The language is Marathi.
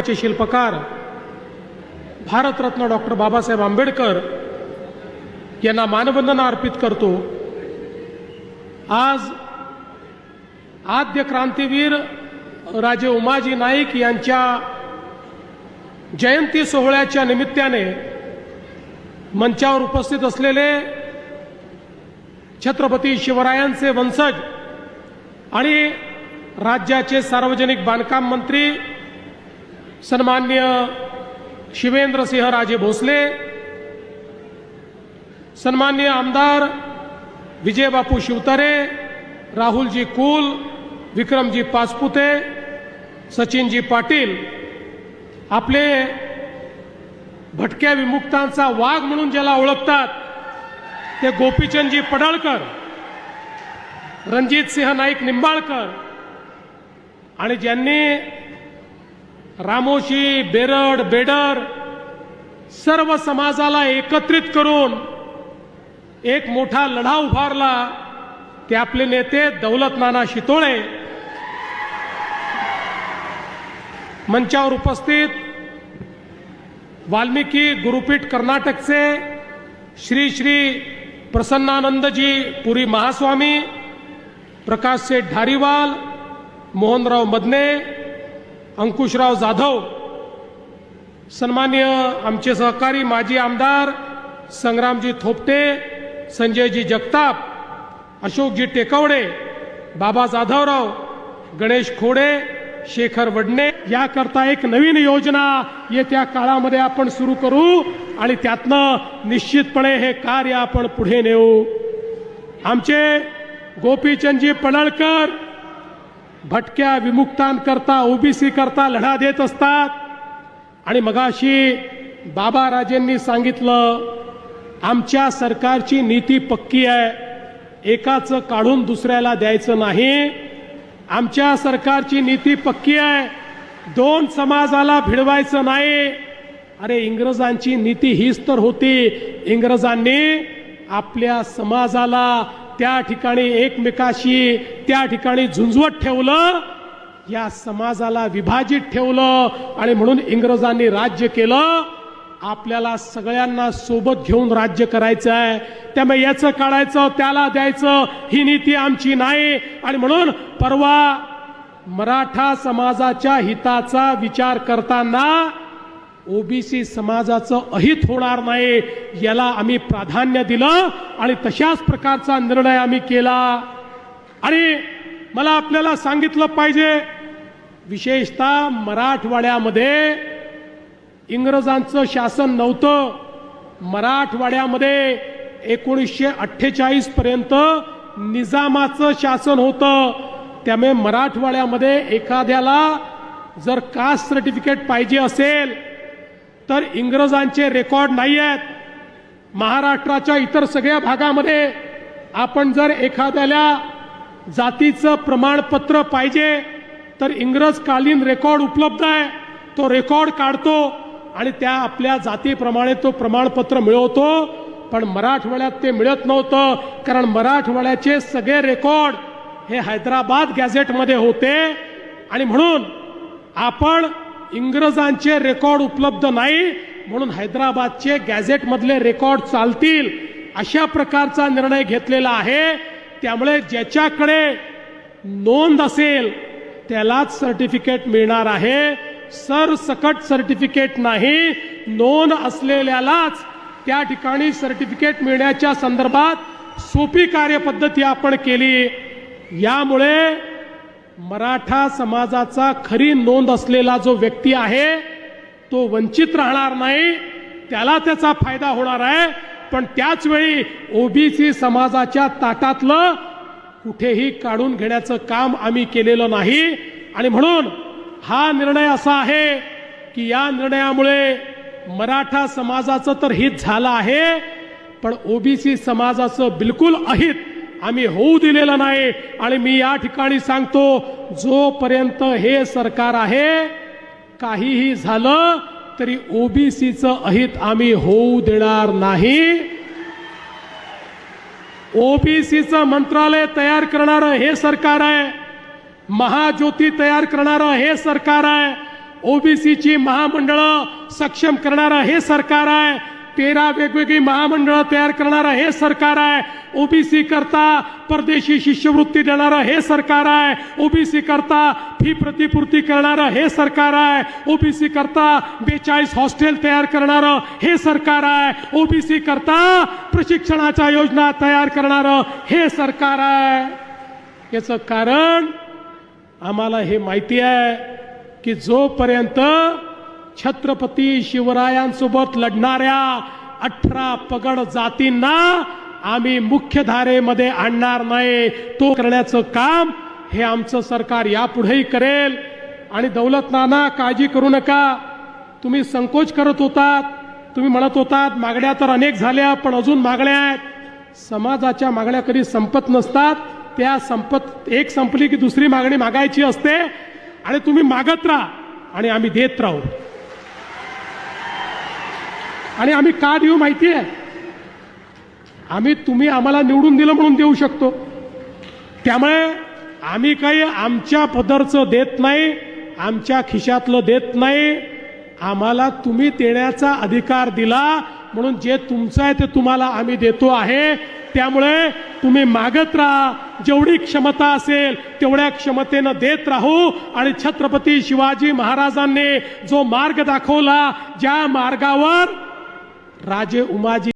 चे शिल्पकार भारतरत्न डॉक्टर बाबासाहेब आंबेडकर यांना मानवंदना अर्पित करतो. आज आद्य क्रांतीवीर राजे उमाजी नाईक यांच्या जयंती सोहळ्याच्या निमित्ताने मंचावर उपस्थित असलेले छत्रपती शिवरायांचे वंशज आणि राज्याचे सार्वजनिक बांधकाम मंत्री सन्मान्य शिवेंद्रसिंह राजे भोसले सन्मान्य आमदार विजयबापू शिवतारे राहुलजी कुल विक्रमजी पाचपुते सचिनजी पाटील आपले भटक्या विमुक्तांचा वाघ म्हणून ज्याला ओळखतात ते गोपीचंदजी पडळकर रणजित सिंह नाईक निंबाळकर आणि ज्यांनी रामोशी बेरड बेडर सर्व समाजाला एकत्रित करून एक मोठा लढा उभारला. ते आपले नेते दौलत नाना शितोळे मंचावर उपस्थित वाल्मिकी गुरुपीठ कर्नाटकचे श्री श्री प्रसन्नानंदजी पुरी महास्वामी प्रकाश सेठ धारीवाल मोहनराव मदने अंकुशराव जाधव सन्मान्य आमचे सहकारी माजी आमदार संग्रामजी थोपटे संजयजी जगताप अशोकजी टेकवडे बाबा जाधवराव गणेश खोडे शेखर वडणे याकरता एक नवीन योजना येत्या काळामध्ये आपण सुरू करू आणि त्यातनं निश्चितपणे हे कार्य आपण पुढे नेऊ. आमचे गोपीचंदजी पडळकर भटक्या विमुक्तांकरता ओबीसी करता लढा देत असतात. आणि मगाशी बाबा राजेंनी सांगितलं आमच्या सरकारची नीती पक्की आहे एकाचं काढून दुसऱ्याला द्यायचं नाही. आमच्या सरकारची नीती पक्की आहे दोन समाजाला भिडवायचं नाही. अरे इंग्रजांची नीती हीच तर होती. इंग्रजांनी आपल्या समाजाला त्या ठिकाणी एकमेकाशी त्या ठिकाणी झुंजवत ठेवलं या समाजाला विभाजित ठेवलं आणि म्हणून इंग्रजांनी राज्य केलं. आपल्याला सगळ्यांना सोबत घेऊन राज्य करायचं आहे त्यामुळे याचं काढायचं त्याला द्यायचं ही नीती आमची नाही. आणि म्हणून परवा मराठा समाजाच्या हिताचा विचार करताना ओबीसी समाजाचं अहित होणार नाही याला आम्ही प्राधान्य दिलं आणि तशाच प्रकारचा निर्णय आम्ही केला. आणि मला आपल्याला सांगितलं पाहिजे विशेषतः मराठवाड्यामध्ये इंग्रजांचं शासन नव्हतं. मराठवाड्यामध्ये एकोणीसशे अठ्ठेचाळीस पर्यंत निजामाचं शासन होतं. त्यामुळे मराठवाड्यामध्ये एखाद्याला जर कास्ट सर्टिफिकेट पाहिजे असेल तर इंग्रजांचे रेकॉर्ड नाही आहेत महाराष्ट्राच्या इतर सगळ्या भागामध्ये आपण जर एखाद्याला जातीचं प्रमाणपत्र पाहिजे तर इंग्रजकालीन रेकॉर्ड उपलब्ध आहे. तो रेकॉर्ड काढतो आणि त्या आपल्या जातीप्रमाणे तो प्रमाणपत्र मिळवतो. पण मराठवाड्यात ते मिळत नव्हतं कारण मराठवाड्याचे सगळे रेकॉर्ड हे हैदराबाद गॅझेटमध्ये होते. आणि म्हणून आपण इंग्रजांचे रेकॉर्ड उपलब्ध नाही म्हणून हैदराबादचे गॅझेटमधले रेकॉर्ड चालतील अशा प्रकारचा निर्णय घेतलेला आहे. त्यामुळे ज्याच्याकडे नोंद असेल त्यालाच सर्टिफिकेट मिळणार आहे. सरसकट सर्टिफिकेट नाही नोंद असलेल्यालाच त्या ठिकाणी सर्टिफिकेट मिळण्याच्या संदर्भात सोपी कार्यपद्धती आपण केली. यामुळे मराठा समाजाचा खरी नोंद असलेला जो व्यक्ती आहे तो वंचित राहणार नाही त्याला त्याचा फायदा होणार आहे. पण त्याच वेळी ओबीसी समाजाच्या ताटातलं कुठेही काढून घेण्याचं काम आम्ही केलेलं नाही. आणि म्हणून हा निर्णय असा आहे की या निर्णयामुळे मराठा समाजाचं तर हित झालं आहे पण ओबीसी समाजाचं बिलकुल अहित आम्ही होऊ दिलेलं नाही आणि मी या ठिकाणी सांगतो जोपर्यंत हे सरकार आहे काहीही झालं तरी ओबीसीचं अहित आम्ही होऊ देणार नाही. ओबीसीचं मंत्रालय तयार करणारं हे सरकार आहे महाज्योती तयार करणारं हे सरकार आहे ओबीसीची महामंडळं सक्षम करणारं हे सरकार आहे तेरा वेगवेगळी महामंडळं तयार करणारं हे सरकार आहे. ओबीसी करता परदेशी शिष्यवृत्ती देणारं हे सरकार आहे. ओबीसी करता फी प्रतिपूर्ती करणारं हे सरकार आहे. ओबीसी करता बेचाळीस हॉस्टेल तयार करणारं हे सरकार आहे. ओबीसी करता प्रशिक्षणाच्या योजना तयार करणारं हे सरकार आहे. याचं कारण आम्हाला हे माहिती आहे की जोपर्यंत छत्रपती शिवरायांसोबत लढणाऱ्या अठरा पगड जातींना आम्ही मुख्य धारेमध्ये आणणार नाही. तो करण्याचं काम हे आमचं सरकार यापुढेही करेल. आणि दौलत नाना काळजी करू नका. तुम्ही संकोच करत होतात. तुम्ही म्हणत होतात मागण्या तर अनेक झाल्या पण अजून मागण्या आहेत. समाजाच्या मागण्या कधी संपत नसतात. त्या संपत एक संपली की दुसरी मागणी मागायची असते. आणि तुम्ही मागत राहा. आणि आम्ही देत राहू. आणि आम्ही का देऊ माहिती आहे आम्ही तुम्ही आम्हाला निवडून दिलं म्हणून देऊ शकतो. त्यामुळे आम्ही काही आमच्या पदरचं देत नाही आमच्या खिशातलं देत नाही. आम्हाला तुम्ही देण्याचा अधिकार दिला म्हणून जे तुमचं आहे ते तुम्हाला आम्ही देतो आहे. त्यामुळे तुम्ही मागत राहा. जेवढी क्षमता असेल तेवढ्या क्षमतेनं देत राहू. आणि छत्रपती शिवाजी महाराजांनी जो मार्ग दाखवला ज्या मार्गावर राजे उमाजी